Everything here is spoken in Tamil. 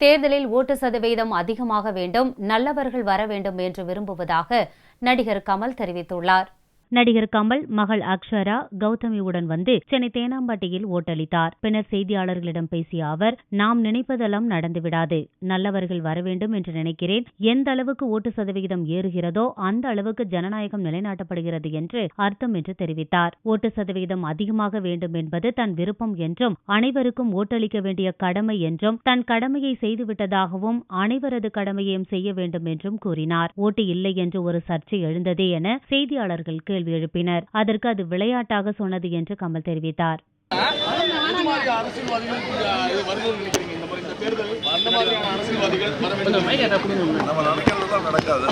தேர்தலில் ஓட்டு சதவீதம் அதிகமாக வேண்டும் நல்லவர்கள் வர வேண்டும் என்று விரும்புவதாக நடிகர் கமல் தெரிவித்துள்ளார். நடிகர் கமல் மகள் அக்ஷரா கௌதமியுடன் வந்து சென்னை தேனாம்பட்டியில் ஓட்டளித்தார். பின்னர் செய்தியாளர்களிடம் பேசிய அவர் நாம் நினைப்பதெல்லாம் நடந்துவிடாது நல்லவர்கள் வர வேண்டும் என்று நினைக்கிறேன். எந்த அளவுக்கு ஓட்டு சதவிகிதம் ஏறுகிறதோ அந்த அளவுக்கு ஜனநாயகம் நிலைநாட்டப்படுகிறது என்று அர்த்தம் என்று தெரிவித்தார். ஓட்டு சதவிகிதம் அதிகமாக வேண்டும் என்பது தன் விருப்பம் என்றும் அனைவருக்கும் ஓட்டளிக்க வேண்டிய கடமை என்றும் தன் கடமையை செய்துவிட்டதாகவும் அனைவரது கடமையையும் செய்ய வேண்டும் என்றும் கூறினார். ஓட்டு இல்லை என்று ஒரு சர்ச்சை எழுந்ததே என செய்தியாளர்கள் கேள்வி எழுப்பினர். அதற்கு அது விளையாட்டாக சொன்னது என்று கமல் தெரிவித்தார். நடக்காது.